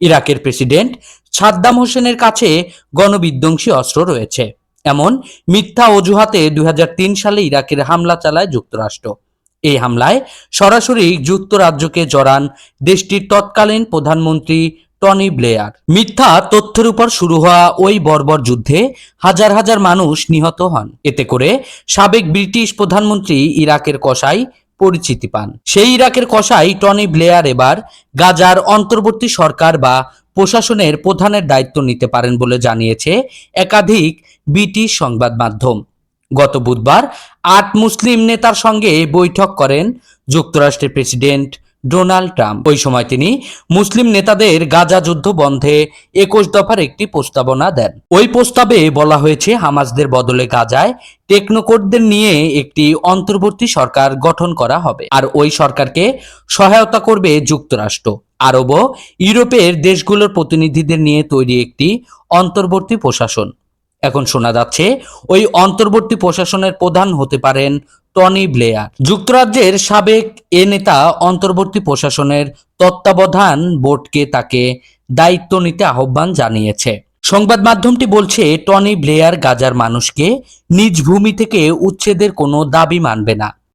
ইরাকের প্রেসিডেন্ট সাদ্দাম হোসেনের কাছে গণবিধ্বংসী অস্ত্র রয়েছে। এমন মিথ্যা অজুহাতে দুই হাজার তিন সালে ইরাকের হামলা চালায় যুক্তরাষ্ট্র। এই হামলায় সরাসরি যুক্তরাজ্যকে জড়ান দেশটির তৎকালীন প্রধানমন্ত্রী টনি ব্লেয়ার। মিথ্যা তথ্যের উপর শুরু হওয়া ওই বর্বর যুদ্ধে হাজার হাজার মানুষ নিহত হন। এতে করে সাবেক ব্রিটিশ প্রধানমন্ত্রী ইরাকের কসাই পরিচিতি পান। সেই ইরাকের কষাই টনি ব্লেয়ার এবার গাজার অন্তর্বর্তী সরকার বা প্রশাসনের প্রধানের দায়িত্ব নিতে পারেন বলে জানিয়েছে একাধিক ব্রিটিশ সংবাদ মাধ্যম। গত বুধবার আট মুসলিম নেতার সঙ্গে বৈঠক করেন যুক্তরাষ্ট্রের প্রেসিডেন্ট ডোনাল্ড ট্রাম্প। ওই সময় তিনি মুসলিম নেতাদের গাজা যুদ্ধ বন্ধে একুশ দফার একটি প্রস্তাবনা দেন। ওই প্রস্তাবে বলা হয়েছে, হামাসদের বদলে গাজায় টেকনোকোটদের নিয়ে একটি অন্তর্বর্তী সরকার গঠন করা হবে আর ওই সরকারকে সহায়তা করবে যুক্তরাষ্ট্র। আরব ইউরোপের দেশগুলোর প্রতিনিধিদের নিয়ে তৈরি একটি অন্তর্বর্তী প্রশাসন। এখন শোনা যাচ্ছে, ওই অন্তর্বর্তী প্রশাসনের প্রধান হতে পারেন টনি ব্লেয়ার। যুক্তরাজ্যের সাবেক এ নেতা অন্তর্বর্তী প্রশাসনের তত্ত্বাবধান বোর্ডকে তাকে দায়িত্ব নিতে আহ্বান জানিয়েছে। সংবাদ মাধ্যমটি বলছে, টনি ব্লেয়ার গাজার মানুষকে নিজ ভূমি থেকে উচ্ছেদের কোনো দাবি মানবে না।